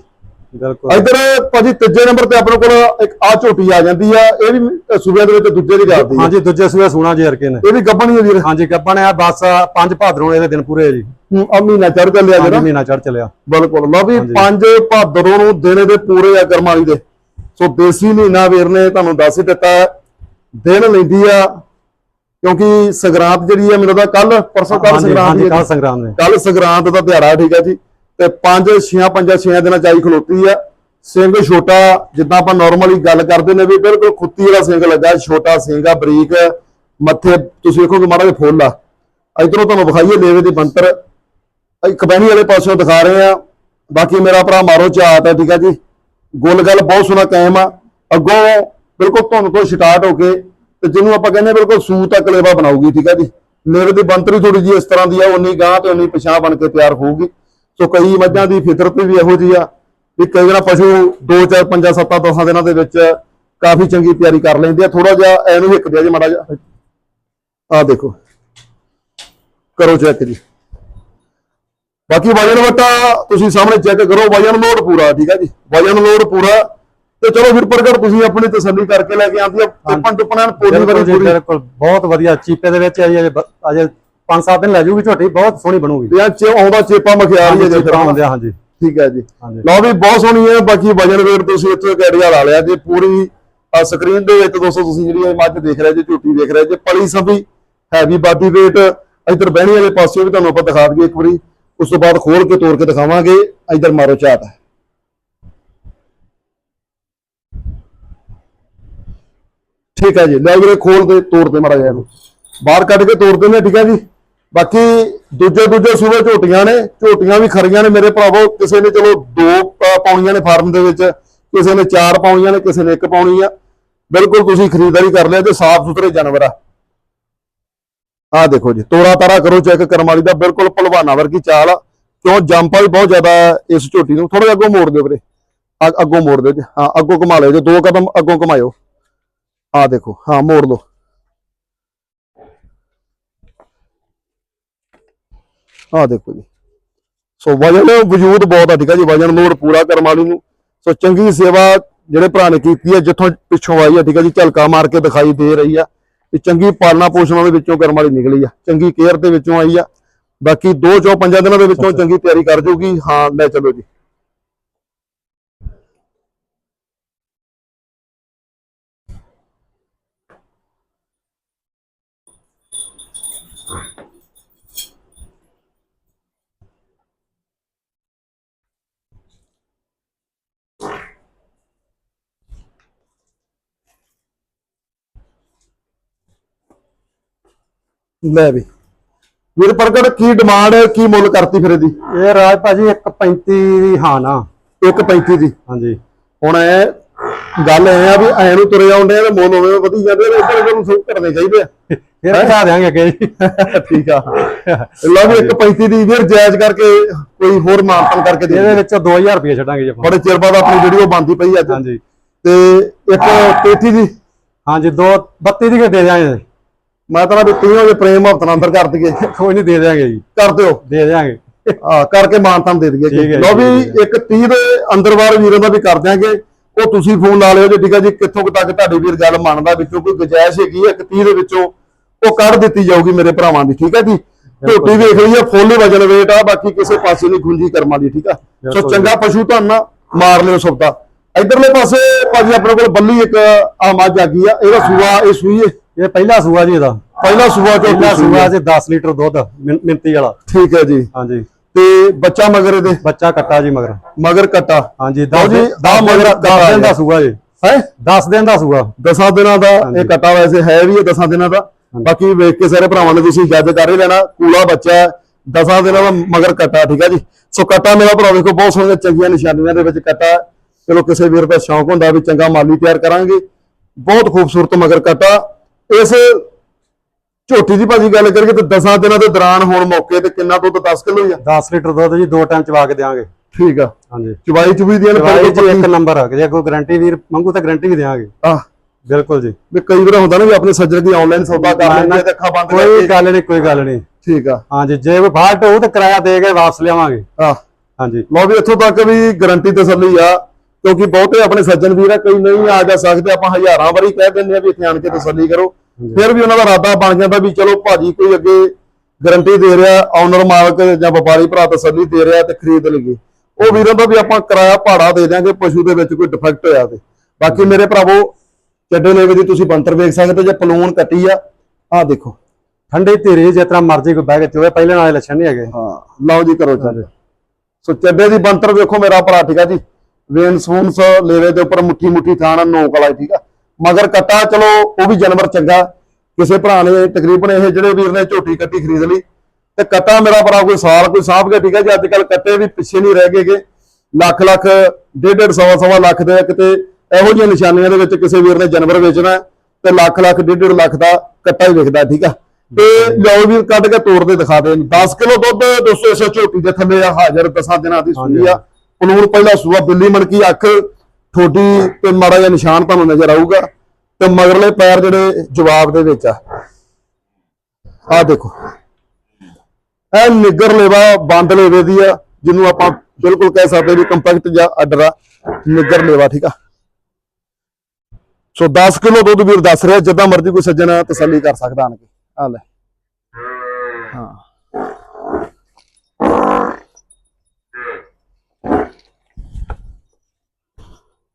ਬਿਲਕੁਲ। ਇੱਧਰ ਭਾਜੀ ਤੀਜੇ ਨੰਬਰ ਤੇ ਆਪਣੇ ਕੋਲ ਇੱਕ ਆ ਝੋਟੀ ਆ ਜਾਂਦੀ ਆ ਇਹ ਵੀ ਸੂਬਿਆਂ ਦੇ ਵਿੱਚ ਦੂਜੇ ਦੀ ਜਾਂਦੀ ਆ। ਹਾਂਜੀ ਦੂਜੇ ਸੂਏ ਸੋਨਾ ਜੀ ਹਰਕੇ ਨੇ। ਇਹ ਵੀ ਗੱਬਣੀ ਆ ਵੀਰ। ਹਾਂਜੀ ਗੱਪਣ ਆ ਬਸ ਪੰਜ ਭਾਦਰੋਂ ਇਹਦੇ ਦਿਨ ਪੂਰੇ ਆ ਜੀ। ਹੂੰ, ਆ ਮਹੀਨਾ ਚੜ ਚੱਲਿਆ ਜਿਹੜਾ ਮਹੀਨਾ ਚੜ ਚਲਿਆ। ਬਿਲਕੁਲ ਲਓ ਵੀ। ਪੰਜ ਭਾਦਰੋਂ ਨੂੰ ਦਿਨ ਦੇ ਪੂਰੇ ਆ ਕਰਮਾਲੀ ਦੇ। ਸੋ ਦੇਸੀ ਮਹੀਨਾ ਵੀਰ ਨੇ ਤੁਹਾਨੂੰ ਦੱਸ ਹੀ ਦਿੱਤਾ ਦਿਨ ਲੈਂਦੀ ਆ ਕਿਉਂਕਿ ਸੰਗਰਾਂਦ ਜਿਹੜੀ ਆ ਮੈਨੂੰ ਤਾਂ ਕੱਲ ਪਰਸੋਂ ਕੱਲ ਸੰਗਰਾਂਦ ਹੀ ਕੱਲ ਸੰਗਰਾਮ ਨੇ ਕੱਲ ਸੰਗਰਾਂਦ ਦਾ ਦਿਹਾੜਾ ਠੀਕ ਹੈ ਜੀ। ਤੇ ਪੰਜ ਛੀਆਂ ਪੰਜਾਂ ਛੀਆਂ ਦਿਨਾਂ ਚਾਈ ਖਲੋਤੀ ਆ ਸਿੰਘ ਛੋਟਾ ਜਿੱਦਾਂ ਆਪਾਂ ਨਾਰਮਲੀ ਗੱਲ ਕਰਦੇ ਨੇ ਵੀ ਬਿਲਕੁਲ ਖੁੱਤੀ ਵਾਲਾ ਸਿੰਘ ਲੱਗਾ ਛੋਟਾ ਸਿੰਘ ਆ ਬਰੀਕ ਮੱਥੇ ਤੁਸੀਂ ਵੇਖੋਗੇ ਮਾੜਾ ਜਿਹਾ ਫੁੱਲ ਆ। ਇਧਰੋਂ ਤੁਹਾਨੂੰ ਵਿਖਾਈਏ ਲੇਵੇ ਦੀ ਬੰਤਰ ਕਬੈਣੀ ਵਾਲੇ ਪਾਸਿਓਂ ਦਿਖਾ ਰਹੇ ਆ ਬਾਕੀ ਮੇਰਾ ਭਰਾ ਮਾਰੋ ਚਾਟ ਹੈ ਠੀਕ ਹੈ ਜੀ। ਗੁੱਲ ਗੱਲ ਬਹੁਤ ਸੋਹਣਾ ਕਾਇਮ ਆ। ਅੱਗੋਂ ਬਿਲਕੁਲ ਧੁੰਨ ਤੋਂ ਸਟਾਰਟ ਹੋ ਕੇ ਤੇ ਜਿਹਨੂੰ ਆਪਾਂ ਕਹਿੰਦੇ ਆ ਬਿਲਕੁਲ ਸੂ ਤੱਕ ਲੇਵਾ ਬਣਾਉਗੀ ਠੀਕ ਹੈ ਜੀ। ਲੇਵੇ ਦੀ ਬੰਤਰੀ ਥੋੜੀ ਜੀ ਇਸ ਤਰ੍ਹਾਂ ਦੀ ਆ ਉਨੀ ਗਾਂ ਤੇ ਉਨੀ ਪਛਾਣ ਬਣ ਕੇ ਤਿਆਰ ਹੋਊਗੀ। ਸੋ ਕਈ ਮੱਝਾਂ ਦੀ ਫਿਤਰਤ ਵੀ ਇਹੋ ਜੀ ਆ ਵੀ ਕਈ ਵਾਰ ਪਸ਼ੂ 2 4 5 7 10 ਦਿਨਾਂ ਦੇ ਵਿੱਚ ਕਾਫੀ ਚੰਗੀ ਤਿਆਰੀ ਕਰ ਲੈਂਦੇ ਆ। ਥੋੜਾ ਜਿਹਾ ਐਨੂੰ ਹਿੱਕਦੇ ਆ ਜੀ, ਮਾੜਾ ਜਿਹਾ। ਆ ਦੇਖੋ। ਕਰੋ ਚੈੱਕ ਜੀ। ਬਾਕੀ ਵਜਨ ਵਟਾ ਤੁਸੀਂ ਸਾਹਮਣੇ ਚੈੱਕ ਕਰੋ, ਵਜਨ ਲੋਡ ਪੂਰਾ, ਠੀਕ ਹੈ ਜੀ। ਵਜਨ ਲੋਡ ਪੂਰਾ ਤੇ ਚਲੋ ਫਿਰ ਪ੍ਰਗਟ ਤੁਸੀਂ ਆਪਣੀ ਤਸੱਲੀ ਕਰਕੇ ਲੈ ਕੇ ਆਂਦੀ ਆ ਟਿੱਪਣ ਟੁੱਪਣ ਪੂਰੀ ਵਾਰੀ ਪੂਰੀ ਬਿਲਕੁਲ ਬਹੁਤ ਵਧੀਆ ਚੀਪੇ ਦੇ ਵਿੱਚ ਅਜੇ ਅਜੇ 5-7 ਦਿਨ ਲੈ ਜੂਗੀ ਝੋਟੀ ਬਹੁਤ ਸੋਹਣੀ ਬਣੂਗੀ। ਤੇ ਆ ਆਉਂਦਾ ਚੇਪਾ ਹੈ ਜੀ ਆ, ਹਾਂਜੀ। ਠੀਕ ਹੈ ਜੀ। ਲਓ ਵੀ ਬਹੁਤ ਸੋਹਣੀ ਹੈ ਬਾਕੀ ਵਜਨ ਵੇਟ ਤੁਸੀਂ ਇੱਥੇ ਇੱਕ ਆਈਡੀਆ ਲਾ ਲਿਆ ਜੇ। ਪੂਰੀ ਸਕਰੀਨ ਦੇ ਵਿੱਚ ਦੋਸਤੋ ਤੁਸੀਂ ਜਿਹੜੀ ਇਹ ਮੱਝ ਦੇਖ ਰਹੇ ਜੇ ਝੂਟੀ ਦੇਖ ਰਹੇ ਜੇ ਪਲੀ ਸੰਭੀ ਹੈਵੀ ਬਾਡੀ ਵੇਟ ਇੱਧਰ ਬਹਿਣੀ ਵਾਲੇ ਪਾਸੇ ਵੀ ਤੁਹਾਨੂੰ ਆਪਾਂ ਦਿਖਾ ਦਈਏ ਇੱਕ ਵਾਰੀ। ਉਸ ਤੋਂ ਬਾਅਦ ਖੋਲ ਕੇ ਤੋੜ ਕੇ ਦਿਖਾਵਾਂਗੇ। ਇੱਧਰ ਮਾਰੋ ਝਾਟ ਠੀਕ ਹੈ ਜੀ। ਲੈ ਵੀਰੇ, ਖੋਲ ਦੇ, ਤੋੜ ਦੇ ਮਾੜਾ ਜਿਹਾ ਇਹਨੂੰ। ਬਾਹਰ ਕੱਢ ਕੇ ਤੋੜ ਦਿੰਦੇ ਠੀਕ ਹੈ ਜੀ। ਬਾਕੀ ਦੂਜੇ ਦੂਜੇ ਸੂਬੇ ਝੋਟੀਆਂ ਨੇ, ਝੋਟੀਆਂ ਵੀ ਖਰੀਆਂ ਨੇ ਮੇਰੇ ਭਰਾਵੋ। ਕਿਸੇ ਨੇ ਚਲੋ ਦੋ ਪਾਉਣੀਆਂ ਨੇ ਫਾਰਮ ਦੇ ਵਿੱਚ, ਕਿਸੇ ਨੇ ਚਾਰ ਪਾਉਣੀਆਂ ਨੇ, ਕਿਸੇ ਨੇ ਇੱਕ ਪਾਉਣੀ ਆ। ਬਿਲਕੁਲ ਤੁਸੀਂ ਖਰੀਦਦਾਰੀ ਕਰ ਲਿਆ ਤੇ ਸਾਫ਼ ਸੁਥਰੇ ਜਾਨਵਰ ਆ। ਆਹ ਦੇਖੋ ਜੀ ਤੋੜਾ ਤਾਰਾ ਕਰੋ, ਚੈੱਕ ਕਰਮ ਦਾ ਬਿਲਕੁਲ ਭਲਵਾਨਾ ਵਰਗੀ ਚਾਲ ਆ। ਕਿਉਂ ਜੰਪਾ ਵੀ ਬਹੁਤ ਜ਼ਿਆਦਾ ਹੈ ਇਸ ਝੋਟੀ ਨੂੰ। ਥੋੜਾ ਜਿਹਾ ਅੱਗੋਂ ਮੋੜ ਦਿਓ ਵੀਰੇ। ਅੱਗੋਂ ਮੋੜ ਦਿਓ ਜੀ। ਹਾਂ, ਅੱਗੋਂ ਘੁਮਾ ਲਿਓ ਜੀ। ਦੋ ਕਦਮ ਅੱਗੋਂ ਘੁਮਾਇਓ। ਆਹ ਦੇਖੋ ਹਾਂ ਮੋੜ ਲਓ। ਆਹ ਦੇਖੋ ਜੀ। ਸੋ ਵਜਨ ਵਜੂਦ ਬਹੁਤ ਆ ਠੀਕ ਆ ਜੀ ਵਜਨ ਲੋਡ ਪੂਰਾ ਕਰਮ ਵਾਲੀ ਨੂੰ। ਸੋ ਚੰਗੀ ਸੇਵਾ ਜਿਹੜੇ ਭਰਾ ਨੇ ਕੀਤੀ ਹੈ ਜਿੱਥੋਂ ਪਿੱਛੋਂ ਆਈ ਆ ਠੀਕ ਆ ਜੀ ਝਲਕਾ ਮਾਰ ਕੇ ਦਿਖਾਈ ਦੇ ਰਹੀ ਆ। ਤੇ ਚੰਗੀ ਪਾਲਣਾ ਪੋਸ਼ਣ ਦੇ ਵਿੱਚੋਂ ਕਰਮ ਵਾਲੀ ਨਿਕਲੀ ਆ ਚੰਗੀ ਕੇਅਰ ਦੇ ਵਿੱਚੋਂ ਆਈ ਆ। ਬਾਕੀ ਦੋ ਚੋਂ ਪੰਜਾਂ ਦਿਨਾਂ ਦੇ ਵਿੱਚੋਂ ਚੰਗੀ ਤਿਆਰੀ ਕਰ ਜੂਗੀ। ਹਾਂ ਲੈ ਚਲੋ ਜੀ। ਲੈ ਵੀ। ਵੀਰ ਪ੍ਰਗਟ ਕੀ ਡਿਮਾਂਡ ਕੀ ਮੁੱਲ ਕਰਤੀ ਫਿਰ ਇਹਦੀ? ਇਹ ਰਾਜ ਭਾਜੀ 135 ਦੀ ਹਾਂ ਨਾ 1.35 ਦੀ। ਹਾਂਜੀ। ਹੁਣ ਇਹ ਗੱਲ ਐ ਆ ਵੀ ਐ ਨੂੰ ਤੁਰੇ ਆਉਂਦੇ ਆ ਤੇ ਮੁੱਲ ਹੋਵੇ ਵਧੀ ਜਾਂਦੇ ਨੇ ਇੱਧਰ ਇੱਧਰ ਨੂੰ ਕਰਨੇ ਚਾਹੀਦੇ ਆ। ਫਿਰ ਦਿਖਾ ਦਿਆਂਗੇ ਅੱਗੇ ਜੀ। ਠੀਕ ਆ। ਲਓ ਵੀ 1.35 ਦੀ ਵੀਰ ਜਾਇਜ਼ ਕਰਕੇ ਕੋਈ ਹੋਰ ਮਾਨਤਨ ਕਰਕੇ ਦੇ ਇਹਦੇ। ਵਿੱਚੋਂ 2000 ਰੁਪਏ ਛੱਡਾਂਗੇ ਜੀ ਆਪਾਂ। ਬੜੇ ਚਿਰ ਬਾਅਦ ਆਪਣੀ ਵੀਡੀਓ ਬੰਦੀ ਪਈ ਅੱਜ। ਹਾਂਜੀ। ਤੇ ਇੱਕ 33 ਦੀ। ਹਾਂਜੀ ਦੋ 32 ਦੀ ਦੇ ਦਿਆਂਗੇ। ਮੈਂ ਤਾਂ ਵੀ 30 ਦੇ ਪ੍ਰੇਮ ਹਫਤਾ ਅੰਦਰ ਕਰ ਦਈਏ। ਕੋਈ ਨਹੀਂ ਦੇ ਦਿਆਂਗੇ ਜੀ। ਕਰ ਦਿਓ। ਦੇ ਦਿਆਂਗੇ। ਆ ਕਰਕੇ ਮਾਨਤਨ ਦੇ ਦਈਏ। ਜੀ, ਲਓ ਵੀ ਇੱਕ 30 ਦੇ ਅੰਦਰ ਬਾਹਰ ਵੀਰਾਂ ਦਾ ਵੀ ਕਰ ਦਿਆਂਗੇ। ਉਹ ਤੁਸੀਂ ਫੋਨ ਲਾ ਲਿਓ ਜੀ ਠੀਕ ਹੈ ਜੀ ਕਿੱਥੋਂ ਤੱਕ ਤੁਹਾਡੀ ਵੀਰ ਗੱਲ ਮੰਨਦਾ ਵਿੱਚੋਂ ਕੋਈ ਗੁਜਾਇਸ਼ ਹੈਗੀ ਹੈ ਇੱਕ 30 ਦੇ ਵਿੱਚੋਂ ਉਹ ਕੱਢ ਦਿੱਤੀ ਜਾਊਗੀ ਮੇਰੇ ਭਰਾਵਾਂ ਦੀ ਠੀਕ ਹੈ ਜੀ। ਝੋਟੀ ਵੇਖ ਲਈ ਹੈ ਫੁੱਲ ਵਜਨ ਵੇਟ ਆ ਬਾਕੀ ਕਿਸੇ ਪਾਸੇ ਨਹੀਂ ਖੁੰਜੀ ਕਰਮਾਂ ਦੀ ਠੀਕ ਆ। ਸੋ ਚੰਗਾ ਪਸ਼ੂ ਤੁਹਾਨੂੰ ਮਾਰ ਲਿਓ ਸਬਦਾ ਇਧਰਲੇ ਪਾਸੇ ਭਾਜੀ ਆਪਣੇ ਕੋਲ ਬੱਲੀ ਇੱਕ ਆ ਮੱਝ ਆ ਗਈ ਆ ਇਹਦਾ ਸੂਆ ਇਹ ਸੂਈ ਹੈ। ਇਹ ਪਹਿਲਾ ਸੂਆ ਜੀ ਇਹਦਾ। ਪਹਿਲਾ ਸੂਆ ਝੋਟੀ ਪਹਿਲਾ ਸੂਆ। ਚ 10 ਲੀਟਰ ਦੁੱਧ ਮਿੰ- ਮਿੰਤੀ ਵਾਲਾ। ਠੀਕ ਹੈ ਜੀ। ਹਾਂਜੀ। ਤੇ ਬੱਚਾ ਮਗਰ ਇਹਦੇ? ਬੱਚਾ ਕੱਟਾ ਜੀ ਮਗਰ। ਮਗਰ ਕਟਾ। ਹਾਂਜੀ ਲਓ 10 ਜੀ, ਦਿਨ ਆਹ ਮਗਰ 10 ਕੱਟਾ ਦਿਨ ਦਾ। ਸੂਆ ਜੀ। ਹੈ? 10 ਦਿਨ ਦਾ ਸੂਆ। ਦਸਾਂ ਦਿਨਾਂ ਦਾ। ਇਹ ਕਟਾ ਵੈਸੇ ਹੈ ਵੀ ਇਹ ਦਸਾਂ ਦਿਨਾਂ ਦਾ। ਬਾਕੀ ਵੇਖ ਕੇ ਸਾਰੇ ਭਰਾਵਾਂ ਨੇ ਤੁਸੀਂ ਜੱਜ ਕਰ ਹੀ ਲੈਣਾ। ਕੂਲਾ ਬੱਚਾ ਹੈ, ਦਸਾਂ ਦਿਨਾਂ ਦਾ ਮਗਰ ਕਟਾ ਠੀਕ ਹੈ ਜੀ? ਸੋ ਕਟਾ ਮੇਰਾ ਭਰਾ ਵੇਖੋ ਬਹੁਤ ਸੋਹਣੀਆਂ ਚੰਗੀਆਂ ਨਿਸ਼ਾਨੀਆਂ ਦੇ ਵਿੱਚ ਕਟਾ ਹੈ। ਚਲੋ ਕਿਸੇ ਵੀਰ ਦਾ ਸ਼ੌਂਕ ਹੁੰਦਾ ਵੀ ਚੰਗਾ ਮਾਲੀ ਤਿਆਰ ਕਰਾਂਗੇ। ਬਹੁਤ ਖੂਬਸੂਰਤ ਮਗਰ ਕਟਾ। ਇਸ ਝੋਟੀ ਦੀ ਭਾਜੀ ਗੱਲ ਕਰੀਏ ਤੇ ਦਸਾਂ ਦਿਨਾਂ ਦੇ ਦੌਰਾਨ ਹੁਣ ਮੌਕੇ ਤੇ ਕਿੰਨਾ ਦੁੱਧ 10 ਕਿਲੋ ਹੀ ਆ? 10 ਲੀਟਰ ਦੁੱਧ ਜੀ ਦੋ ਟਾਈਮ ਚਵਾ ਕੇ ਦਿਆਂਗੇ। ਠੀਕ ਆ। ਹਾਂਜੀ। ਚਵਾਈ ਚੁਬੀ ਦੀਆਂ ਦਵਾਈ ਜੀ ਇੱਕ ਨੰਬਰ ਆ ਜੇ ਕੋਈ ਗਾਰੰਟੀ ਵੀਰ ਮੰਗੂ ਤਾਂ ਗਾਰੰਟੀ ਵੀ ਦਿਆਂਗੇ। ਆ ਬਿਲਕੁਲ ਜੀ। ਵੀ ਕਈ ਵਾਰ ਹੁੰਦਾ ਨਾ ਵੀ ਆਪਣੇ ਸੱਜਣ ਦੀ ਆਨਲਾਈਨ ਸੌਦਾ ਕਰ ਲੈਂਦੇ ਤੇ ਅੱਖਾਂ ਬੰਦ ਕੋਈ ਕਰਕੇ। ਗੱਲ ਨਹੀਂ ਕੋਈ ਗੱਲ ਨਹੀਂ। ਠੀਕ ਆ। ਹਾਂਜੀ ਜੇ ਕੋਈ ਫਾਲਟ ਹੋਊ ਤਾਂ ਕਿਰਾਇਆ ਦੇ ਕੇ ਵਾਪਸ ਲਿਆਵਾਂਗੇ। ਆ ਹਾਂਜੀ। ਲਓ ਵੀ ਇੱਥੋਂ ਤੱਕ ਵੀ ਗਾਰੰਟੀ ਤਸੱਲੀ ਆ। ਕਿਉਂਕਿ ਬਹੁਤੇ ਆਪਣੇ ਸੱਜਣ ਵੀਰ ਆ ਕਈ ਨਹੀਂ ਆ ਜਾ ਸਕਦੇ ਆਪਾਂ ਹਜ਼ਾਰਾਂ ਵਾਰੀ ਕਹਿ ਦਿੰਦੇ ਆ ਵੀ ਇੱਥੇ ਆਣ ਕੇ ਤਸੱਲੀ ਕਰੋ। ਫਿਰ ਵੀ ਉਹਨਾਂ ਦਾ ਇਰਾਦਾ ਬਣ ਜਾਂਦਾ ਵੀ ਚਲੋ ਭਾਜੀ ਕੋਈ ਅੱਗੇ ਗਾਰੰਟੀ ਦੇ ਰਿਹਾ ਆਨਰ ਮਾਲਕ ਜਾਂ ਵਪਾਰੀ ਭਰਾ ਤਸੱਲੀ ਦੇ ਰਿਹਾ ਤੇ ਖਰੀਦ ਲਈਏ। ਉਹ ਵੀਰਾਂ ਦਾ ਵੀ ਆਪਾਂ ਕਿਰਾਇਆ ਭਾੜਾ ਦੇ ਦਿਆਂਗੇ ਪਸ਼ੂ ਦੇ ਵਿੱਚ ਕੋਈ ਡਿਫੈਕਟ ਹੋਇਆ ਤੇ। ਬਾਕੀ ਮੇਰੇ ਭਰਾਵੋ ਚੱਡੇ ਲੇਵੇ ਦੀ ਤੁਸੀਂ ਬੰਤਰ ਵੇਖ ਸਕਦੇ ਜੇ ਪਲੂਨ ਕੱਟੀ ਆ ਆਹ ਦੇਖੋ। ਠੰਡੇ ਧੀਰੇ ਜਿਸ ਤਰ੍ਹਾਂ ਮਰਜ਼ੀ ਕੋਈ ਬਹਿ ਕੇ ਚੋਵੇ ਪਹਿਲੇ ਨਾਲੇ ਲੱਛਣ ਨਹੀਂ ਹੈਗੇ। ਹਾਂ ਲਓ ਜੀ ਕਰੋ ਚੱਲ। ਸੋ ਚੱਡੇ ਦੀ ਬੰਤਰ ਵੇਖੋ ਮੇਰਾ ਭਰਾ ਠੀਕ ਆ ਜੀ? ਵੇਨ ਸੂਨਸ ਲੇਵੇ ਦੇ ਉੱਪਰ ਮੁੱਠੀ ਮੁੱਠੀ ਥਾਣ ਨੋਕ ਵਾਲਾ, ਠੀਕ ਆ? ਮਗਰ ਕੱਟਾ, ਚਲੋ, ਉਹ ਵੀ ਜਾਨਵਰ ਚੰਗਾ। ਕਿਸੇ ਭਰਾ ਨੇ ਤਕਰੀਬਨ ਇਹ ਜਿਹੜੇ ਵੀਰ ਨੇ ਝੋਟੀ ਕੱਟੀ ਖਰੀਦ ਲਈ। ਤੇ ਕੱਟਾ ਮੇਰਾ ਭਰਾ ਕੋਈ ਸਾਲ, ਕੋਈ ਸਾਂਭ ਕੇ, ਠੀਕ ਆ ਜੀ? ਅੱਜ ਕੱਲ ਕੱਟੇ ਵੀ ਪਿੱਛੇ ਨਹੀਂ ਰਹਿ ਗਏਗੇ। ਲੱਖ ਲੱਖ ਡੇਢ ਡੇਢ ਸਵਾ ਸਵਾ ਲੱਖ ਦੇ ਕਿਤੇ ਇਹੋ ਜਿਹੀਆਂ ਨਿਸ਼ਾਨੀਆਂ ਦੇ ਵਿੱਚ ਕਿਸੇ ਵੀਰ ਨੇ ਜਾਨਵਰ ਵੇਚਣਾ ਤੇ ਲੱਖ ਲੱਖ ਡੇਢ ਡੇਢ ਲੱਖ ਦਾ ਕੱਟਾ ਹੀ ਵਿਕਦਾ ਠੀਕ ਆ? ਤੇ ਲਓ ਵੀਰ, ਕੱਢ ਕੇ ਤੋੜ ਦੇ ਦਿਖਾ ਦੇ। 10 ਕਿਲੋ ਦੁੱਧ 200 ਇਸੇ ਝੋਟੀ ਦੇ ਥੱਲੇ ਆ, ਹਾਜ਼ਰ ਦਸਾਂ ਦਿਨਾਂ ਦੀ ਸੂਈ ਆ। ਪਲੂਣ ਪਹਿਲਾ ਸੂਆ ਬਿੱਲੀ ਮਣਕੀ ਅੱਖ ਠੋਡੀ ਤੇ ਮਾੜਾ ਜਿਹਾ ਨਿਸ਼ਾਨ ਤੁਹਾਨੂੰ ਨਜ਼ਰ ਆਊਗਾ ਤੇ ਮਗਰਲੇ ਪੈਰ ਜਿਹੜੇ ਜਵਾਬ ਦੇ ਵਿੱਚ ਆ। ਆ ਦੇਖੋ। ਇਹ ਨਿੱਗਰ ਲੇਵਾ ਬੰਦ ਲੇਵੇ ਦੀ ਆ, ਜਿਹਨੂੰ ਆਪਾਂ ਬਿਲਕੁਲ ਕਹਿ ਸਕਦੇ ਵੀ ਕੰਪੈਕਟ ਜਾਂ ਆਰਡਰ ਆ ਨਿੱਗਰ ਲੇਵਾ, ਠੀਕ ਆ? ਸੋ 10 ਕਿਲੋ ਦੁੱਧ ਵੀਰ ਦੱਸ ਰਿਹਾ, ਜਿੱਦਾਂ ਮਰਜ਼ੀ ਕੋਈ ਸੱਜਣ ਤਸੱਲੀ ਕਰ ਸਕਦਾ ਆਣ ਕੇ। ਆ ਲੈ।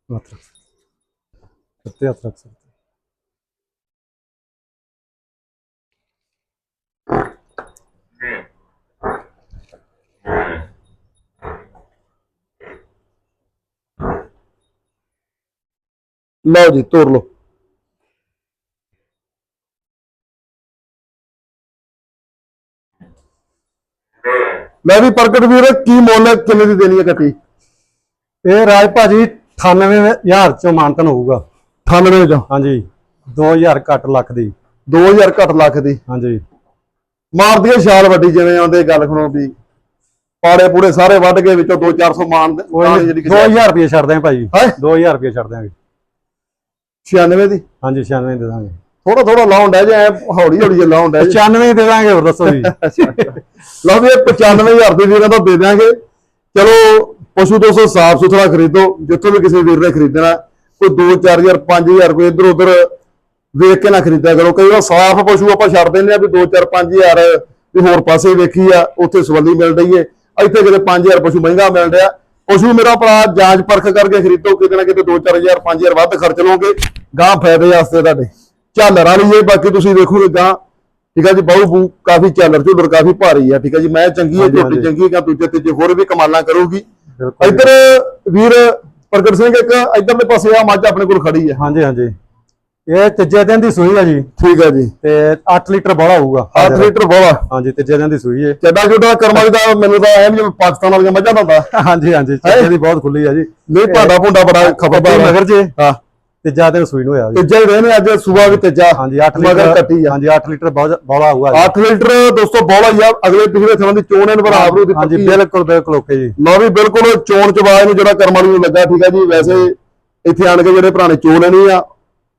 ਹੱਥ ਰੱਖ ਸਕਦੇ। ਉੱਤੇ ਹੱਥ ਰੱਖ ਸਕਦੇ ਲਓ ਜੀ ਤੋੜ ਲਓ ਮੈਂ ਵੀ ਪ੍ਰਗਟ ਵੀਰ ਕੀ ਮੁੱਲ ਹੈ, ਕਿੰਨੇ ਦੀ ਦੇਣੀ ਹੈ ਕੱਟੀ ਇਹ ਰਾਜ ਭਾਜੀ 98000 ਚੋਂ ਮਾਨਤਨ ਹੋਊਗਾ। 98 ਜਾਂ ਹਾਂਜੀ। 2000 ਘੱਟ ਲੱਖ ਦੀ। 2000 ਘੱਟ ਲੱਖ ਦੀ? ਹਾਂਜੀ। ਮਾਰਦੀ ਹੈ ਛਾਲ ਵੱਡੀ ਜਿਵੇਂ ਆਉਂਦੇ ਗੱਲ ਸੁਣੋ ਵੀ ਪਾੜੇ ਪੂੜੇ ਸਾਰੇ ਵੱਢ ਕੇ ਵਿੱਚੋਂ 2-400 ਮਾਨ ਦੇ ਕੋਈ ਨਾਲ ਨੀ, ਜਿਹੜੀ 2000 ਰੁਪਏ ਛੱਡ ਦਿਆਂ ਭਾਈ। ਹੈਂ? 2000 ਰੁਪਏ ਛੱਡ ਦਿਆਂਗੇ। 96 ਦੀ? ਹਾਂਜੀ 96 ਦੇ ਦਾਂਗੇ। ਥੋੜਾ ਥੋੜਾ ਲਾਉਣ ਡਿਆ ਜੇ ਐ ਹੌਲੀ ਹੌਲੀ ਜੇ ਲਾਉਣ ਜੇ। 95 ਦੇ ਦਾਂਗੇ ਹੋਰ ਦੱਸੋ ਜੀ। ਲਓ ਵੀ ਇਹ 95000 ਦੇ ਵੀਰਾਂ ਦਾ ਦੇ ਦਿਆਂਗੇ। ਚਲੋ ਪਸ਼ੂ ਦੋਸਤੋ ਸਾਫ਼ ਸੁਥਰਾ ਖਰੀਦੋ। ਜਿੱਥੋਂ ਵੀ ਕਿਸੇ ਵੀਰ ਨੇ ਖਰੀਦਣਾ ਕੋਈ 2-4000 5000 ਕੋਈ ਇਧਰ ਉਧਰ ਵੇਖ ਕੇ ਨਾ ਖਰੀਦਿਆ ਕਰੋ। ਕਈ ਵਾਰ ਸਾਫ਼ ਪਸ਼ੂ ਆਪਾਂ ਛੱਡ ਦਿੰਦੇ ਆ ਵੀ 2-4 5000 ਵੀ ਹੋਰ ਪਾਸੇ ਵੇਖੀ ਆ ਉੱਥੇ ਸਵੱਲੀ ਮਿਲ ਰਹੀ ਏ। ਇੱਥੇ ਕਿਤੇ 5000 ਪਸ਼ੂ ਮਹਿੰਗਾ ਮਿਲ ਰਿਹਾ। ਪਸ਼ੂ ਮੇਰਾ ਭਰਾ ਜਾਂਚ ਪਰਖ ਕਰਕੇ ਖਰੀਦੋ ਕਿਤੇ ਨਾ ਕਿਤੇ 2-4000 5000 ਵੱਧ ਖਰਚ ਲਓਗੇ। ਗਾਂ ਫਾਇਦੇ ਵਾਸਤੇ ਤੁਹਾਡੇ। ਝਾਲਰ ਵਾਲੀ ਏ ਬਾਕੀ ਤੁਸੀਂ ਦੇਖੋਗੇ ਗਾਂ ਠੀਕ ਆ ਜੀ ਬਾਹੂ ਬੂ ਕਾਫੀ ਝਾਲਰ ਝੁਲਰ ਕਾਫੀ ਭਾਰੀ ਆ। ਠੀਕ ਆ ਜੀ ਮੈਂ ਚੰਗੀ ਹੈ ਝੋਟੀ। ਚੰਗੀ ਹੈ ਦੂਜੇ ਤੀਜੇ ਹੋਰ ਵੀ ਕਮਾਲਾਂ ਕਰੂਗੀ। ਇੱਧਰ ਵੀਰ ਪ੍ਰਗਟ ਸਿੰਘ ਇੱਕ ਇੱਧਰਲੇ ਪਾਸੇ ਆ ਮੱਝ ਆਪਣੇ ਕੋਲ ਖੜੀ ਹੈ। ਹਾਂਜੀ ਹਾਂਜੀ। ਇਹ ਤੀਜੇ ਦਿਨ ਦੀ ਸੂਈ ਆ ਜੀ। ਠੀਕ ਹੈ ਜੀ। ਤੇ 8 ਲੀਟਰ ਬੋਲਾ ਹੋਊਗਾ। 8 ਲੀਟਰ ਬੋਲਾ ਹਾਂਜੀ ਤੀਜੇ ਦਿਨ ਦੀ ਸੂਈ ਹੈ। ਚੱਡਾ ਜੁਡਾ ਕਰਮਾਲੀ ਦਾ ਮੈਨੂੰ ਤਾਂ ਐਂ ਜਿਵੇਂ ਪਾਕਿਸਤਾਨ ਵਾਲੀਆਂ ਮੱਝਾਂ ਦਾ ਹੁੰਦਾ। ਹਾਂਜੀ ਹਾਂਜੀ। ਦੀ ਬਹੁਤ ਖੁੱਲੀ ਆ ਜੀ। ਨਹੀਂ ਭਾਂਡਾ ਭੁੰਡਾ ਬੜਾ ਖਬਰਦਾਰ ਮਗਰ ਜੇ। ਹਾਂ। ਤੀਜਾ ਦਿਨ ਸੂਈ ਨੂੰ ਹੋਇਆ ਜੀ। ਤੀਜਾ ਹੀ ਰਹੇ ਨੇ ਅੱਜ ਸਵੇਰ ਵੀ ਤੀਜਾ। ਹਾਂਜੀ 8 ਮਗਰ ਲੀਟਰ ਕੱਟੀ ਆ। ਹਾਂਜੀ 8 ਲੀਟਰ ਬੋਲਾ ਹੋਊਗਾ ਜੀ। 8 ਲੀਟਰ ਦੋਸਤੋ ਬੋਲਾ ਹੀ ਆ। ਅਗਲੇ ਪਿਛਲੇ ਥਾਂ ਦੀ ਚੋਣ ਇਹਨਾਂ ਬਰਾਬਰ ਉਹਦੀ ਹਾਂਜੀ ਆ। ਬਿਲਕੁਲ ਬਿਲਕੁਲ ਓਕੇ ਜੀ। ਲਓ ਵੀ ਬਿਲਕੁਲ ਚੋਣ ਚਵਾਏ ਨੂੰ ਜਿਹੜਾ ਕਰਮ ਵਾਲੀ ਨੂੰ ਲੱਗਾ ਠੀਕ ਹੈ ਜੀ। ਵੈਸੇ ਇੱਥੇ ਆਣ ਕੇ ਜਿਹੜੇ ਨੇ ਚੋ ਲੈਣੀ ਆ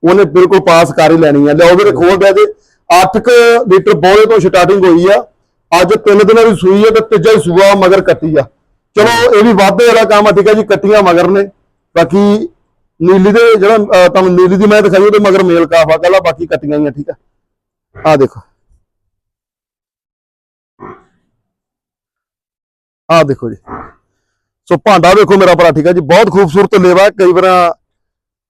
ਉਹਨੇ ਬਿਲਕੁਲ ਪਾਸ ਕਰ ਹੀ ਲੈਣੀ ਆ। ਲਿਆਓ ਵੀਰੇ ਖੋਲ ਦਿਆ ਜੇ 8 ਲੀਟਰ ਬੋਲੇ ਤੋਂ ਸਟਾਰਟਿੰਗ ਹੋਈ ਆ। ਅੱਜ ਤਿੰਨ ਦਿਨਾਂ ਦੀ ਸੂਈ ਆ ਤੇ ਤੀਜਾ ਹੀ ਸੂਆ ਮਗਰ ਕੱਟੀ ਆ। ਚਲੋ ਇਹ ਵੀ ਵਾਧੇ ਵਾਲਾ ਕੰਮ ਆ ਠੀਕ ਹੈ ਜੀ। ਕੱਟੀਆਂ ਮਗਰ ਨੇ। ਬਾਕੀ ਨੀਲੀ ਦੇ ਜਿਹੜਾ ਅਹ, ਤੁਹਾਨੂੰ ਨੀਲੀ ਦੀ ਮੈਂ ਦਿਖਾਈ ਉਹਦੇ ਮਗਰ ਮੇਲ ਕਾਫਾ ਕੱਲਾ ਬਾਕੀ ਕੱਟੀਆਂ ਹੀ ਆ ਠੀਕ ਆ। ਆ ਦੇਖੋ। ਆ ਦੇਖੋ ਜੀ। ਸੋ ਭਾਂਡਾ ਵੇਖੋ ਮੇਰਾ ਭਰਾ ਠੀਕ ਹੈ ਜੀ। ਬਹੁਤ ਖੂਬਸੂਰਤ ਲੇਵਾ ਹੈ। ਕਈ ਵਾਰ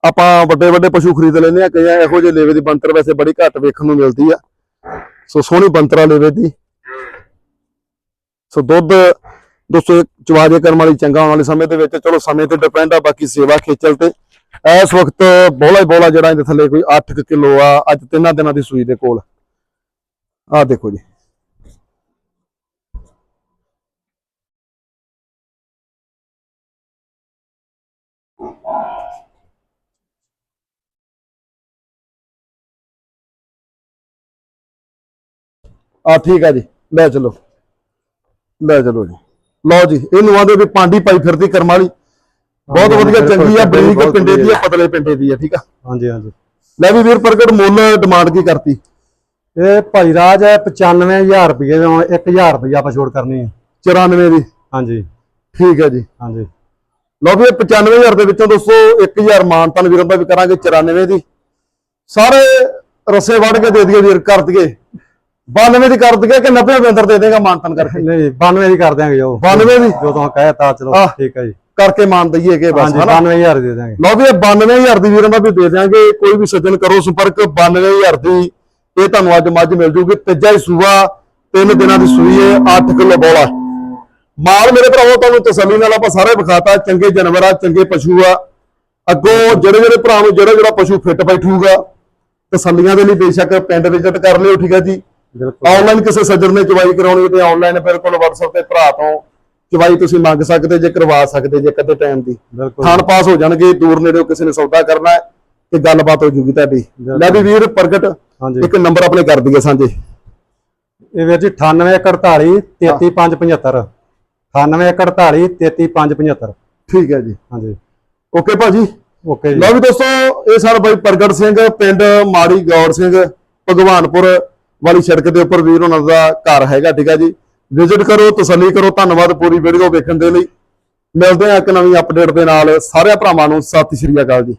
ਆਪਾਂ ਵੱਡੇ ਵੱਡੇ ਪਸ਼ੂ ਖਰੀਦ ਲੈਂਦੇ ਆ ਕਈ ਇਹੋ ਜਿਹੇ ਲੇਵੇ ਦੀ ਬੰਤਰ ਵੈਸੇ ਬੜੀ ਘੱਟ ਵੇਖਣ ਨੂੰ ਮਿਲਦੀ ਆ। ਸੋ ਸੋਹਣੀ ਬੰਤਰਾ ਲੇਵੇ ਦੀ। ਸੋ ਦੁੱਧ ਦੋਸਤੋ ਚਵਾਜੇ ਕਰਨ ਵਾਲੀ ਚੰਗਾ ਆਉਣ ਵਾਲੇ ਸਮੇਂ ਦੇ ਵਿੱਚ ਚਲੋ ਸਮੇਂ ਤੇ ਡਿਪੈਂਡ ਆ ਬਾਕੀ ਸੇਵਾ ਖੇਚਲ ਤੇ। ਇਸ ਵਕਤ ਬੋਲਾ ਹੀ ਬੋਲਾ ਜਿਹੜਾ ਇਹਦੇ ਥੱਲੇ ਕੋਈ 8 ਕਿਲੋ ਆ, ਅੱਜ ਤਿੰਨਾਂ ਦਿਨਾਂ ਦੀ ਸੂਈ ਦੇ ਕੋਲ। ਆਹ ਦੇਖੋ ਜੀ। ਆ ਠੀਕ ਆ ਜੀ, ਲੈ ਚਲੋ। ਲੈ ਚਲੋ ਜੀ। ਲਓ ਜੀ, ਇਹਨੂੰ ਆਂਦੇ ਵੀ ਪਾਂਡੀ ਪਾਈ ਫਿਰਦੀ ਕਰਮ ਵਾਲੀ। ਬਹੁਤ ਵਧੀਆ ਚੰਗੀ ਆ ਬਰੀਕ ਪਿੰਡੇ ਦੀ ਆ। ਪਤਲੇ ਪਿੰਡੇ ਦੀ ਆ ਠੀਕ ਆ? ਹਾਂਜੀ ਹਾਂਜੀ। ਲੈ ਵੀ ਵੀਰ ਪ੍ਰਗਟ ਮੁੱਲ ਡਿਮਾਂਡ ਕੀ ਕਰਤੀ? ਇਹ ਭਾਈ ਰਾਜ ਹੈ 95000 ਰੁਪਏ ਦੇ ਹੁਣ 1000 ਰੁਪਏ ਆਪਾਂ ਛੋੜ ਕਰਨੀ ਹੈ। 94 ਦੀ। ਹਾਂਜੀ। ਠੀਕ ਹੈ ਜੀ। ਹਾਂਜੀ। ਲਓ ਵੀ ਇਹ 95000 ਦੇ ਵਿੱਚੋਂ ਦੋਸਤੋ 1000 ਮਾਨਤਨ ਵੀਰਾਂ ਦਾ ਵੀ ਕਰਾਂਗੇ 94 ਦੀ। ਸਾਰੇ ਰਸੇ ਵੜ ਕੇ ਦੇ ਦਈਏ ਵੀਰ ਕਰ ਦਈਏ। 92 ਦੀ ਕਰ ਦਈਏ ਕਿ 90 ਦੇ ਅੰਦਰ ਦੇ ਦੇਗਾ ਮਾਨਤਨ ਕਰਕੇ? ਨਹੀਂ 92 ਦੀ ਕਰ ਦਿਆਂਗੇ ਜੋ। 92 ਦੀ? ਜੋ ਤੁਹਾਨੂੰ ਕਹਿਤਾ ਚਲੋ। ਠੀਕ ਹੈ ਜੀ। ਕਰਕੇ ਮਾਨ ਦਈਏ ਕਿ ਬਸ ਹਨਾ? 92000 ਦੇ ਦਿਆਂਗੇ। ਲਓ ਵੀ ਇਹ 92000 ਦੀ ਵੀਰਾਂ ਦਾ ਵੀ ਦੇ ਦਿਆਂਗੇ ਕੋਈ ਵੀ ਸੱਜਣ ਕਰੋ ਸੰਪਰਕ 92000 ਦੀ ਇਹ ਤੁਹਾਨੂੰ ਅੱਜ ਮੱਝ ਮਿਲ ਜੂਗੀ। ਤੀਜਾ ਹੀ ਸੂਆ ਤਿੰਨ ਦਿਨਾਂ ਦੀ ਸੂਈ ਹੈ 8 ਕਿਲੋ ਬੋਲਾ। ਮਾਲ ਮੇਰੇ ਭਰਾਵੋ ਤੁਹਾਨੂੰ ਤਸੱਲੀ ਨਾਲ ਆਪਾਂ ਸਾਰੇ ਵਿਖਾਤਾ ਚੰਗੇ ਜਾਨਵਰ ਆ ਚੰਗੇ ਪਸ਼ੂ ਆ। ਅੱਗੋਂ ਜਿਹੜੇ ਜਿਹੜੇ ਭਰਾ ਨੂੰ ਜਿਹੜਾ ਜਿਹੜਾ ਪਸ਼ੂ ਫਿੱਟ ਬੈਠੂਗਾ ਤਸੱਲੀਆਂ ਦੇ ਲਈ ਬੇਸ਼ੱਕ ਪਿੰਡ ਵਿਜ਼ਿਟ ਕਰ ਲਿਓ ਠੀਕ ਹੈ ਜੀ। ਬਿਲਕੁਲ। ਆਨਲਾਈਨ ਕਿਸੇ ਸੱਜਣ ਨੇ ਚਵਾਈ ਕਰਾਉਣੀ ਤੇ ਆਨਲਾਈਨ ਬਿਲਕੁਲ WhatsApp ਤੇ ਭਰਾ ਤੋਂ ਚਵਾਈ ਤੁਸੀਂ ਮੰਗ ਸਕਦੇ ਜੇ ਕਰਵਾ ਸਕਦੇ ਜੇ ਕਦੇ ਟਾਈਮ ਦੀ। ਥਾਣ ਪਾਸ ਹੋ ਜਾਣਗੇ ਦੂਰ ਨੇੜੇ ਕਿਸੇ ਨੇ ਸੌਦਾ ਕਰਨਾ ਹੈ ਤੇ ਗੱਲਬਾਤ ਹੋ ਜੂਗੀ ਤੁਹਾਡੀ। ਲੈ ਵੀ ਵੀਰ ਪ੍ਰਗਟ ਇੱਕ ਨੰਬਰ ਆਪਣੇ ਕਰ ਦਈਏ ਸਾਂਝੇ। ਇਹ ਵੀਰ ਜੀ 9848 33575 9848 33575 ਠੀਕ ਹੈ ਜੀ। ਹਾਂਜੀ। ਓਕੇ ਭਾਜੀ। ਓਕੇ ਜੀ। ਲਓ ਵੀ ਦੋਸਤੋ ਇਹ ਸਰ ਬਾਈ ਪ੍ਰਗਟ ਸਿੰਘ ਪਿੰਡ ਮਾੜੀ ਗੌਰ ਸਿੰਘ ਭਗਵਾਨਪੁਰ ਵਾਲੀ ਸੜਕ ਦੇ ਉੱਪਰ ਵੀਰ ਉਹਨਾਂ ਦਾ ਘਰ ਹੈਗਾ ਠੀਕ ਹੈ ਜੀ। ਵਿਜ਼ਿਟ ਕਰੋ, ਤਸੱਲੀ ਕਰੋ, ਧੰਨਵਾਦ ਪੂਰੀ ਵੀਡੀਓ ਵੇਖਣ ਦੇ ਲਈ। ਮਿਲਦੇ ਹਾਂ ਇੱਕ ਨਵੀਂ ਅਪਡੇਟ ਦੇ ਨਾਲ। ਸਾਰੇ ਭਰਾਵਾਂ ਨੂੰ ਸਤਿ ਸ਼੍ਰੀ ਅਕਾਲ ਜੀ।